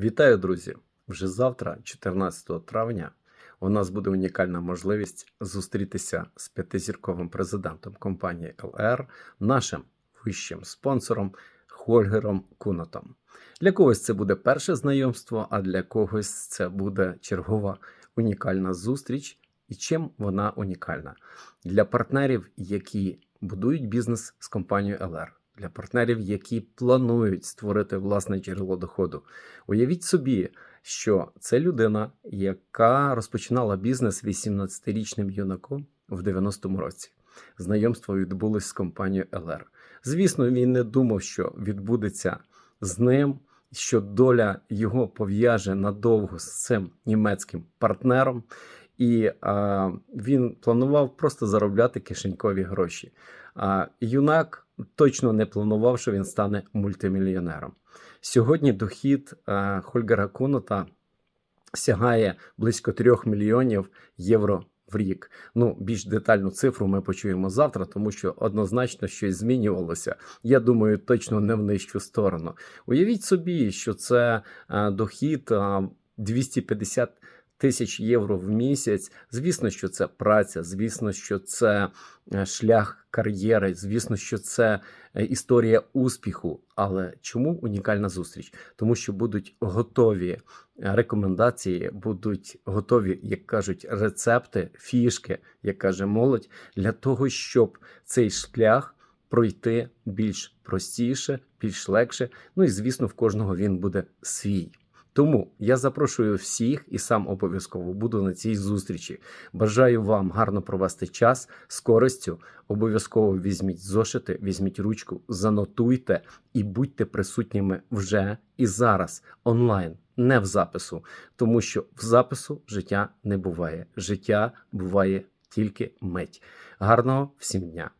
Вітаю, друзі! Вже завтра, 14 травня, у нас буде унікальна можливість зустрітися з п'ятизірковим президентом компанії ЛР, нашим вищим спонсором Хольгером Кунотом. Для когось це буде перше знайомство, а для когось це буде чергова унікальна зустріч. І чим вона унікальна? Для партнерів, які будують бізнес з компанією ЛР, для партнерів, які планують створити власне джерело доходу. Уявіть собі, що це людина, яка розпочинала бізнес 18-річним юнаком в 90-му році. Знайомство відбулось з компанією ЛР. Звісно, він не думав, що відбудеться з ним, що доля його пов'яже надовго з цим німецьким партнером, і а, він планував просто заробляти кишенькові гроші. А юнак точно не планував, що він стане мультимільйонером. Сьогодні дохід е, Хольгера Кунота сягає близько 3 мільйонів євро в рік. Ну, більш детальну цифру ми почуємо завтра, тому що однозначно щось змінювалося. Я думаю, точно не в нижчу сторону. Уявіть собі, що це е, дохід е, 250 тисяч євро в місяць. Звісно, що це праця, звісно, що це е, шлях кар'єри, звісно, що це е, історія успіху. Але чому унікальна зустріч? Тому що будуть готові е, рекомендації, будуть готові, як кажуть, рецепти, фішки, як каже молодь, для того, щоб цей шлях. Пройти більш простіше, більш легше. Ну і звісно, в кожного він буде свій. Тому я запрошую всіх і сам обов'язково буду на цій зустрічі. Бажаю вам гарно провести час з користю. Обов'язково візьміть зошити, візьміть ручку, занотуйте і будьте присутніми вже і зараз онлайн, не в запису, тому що в запису життя не буває. Життя буває тільки мить. Гарного всім дня!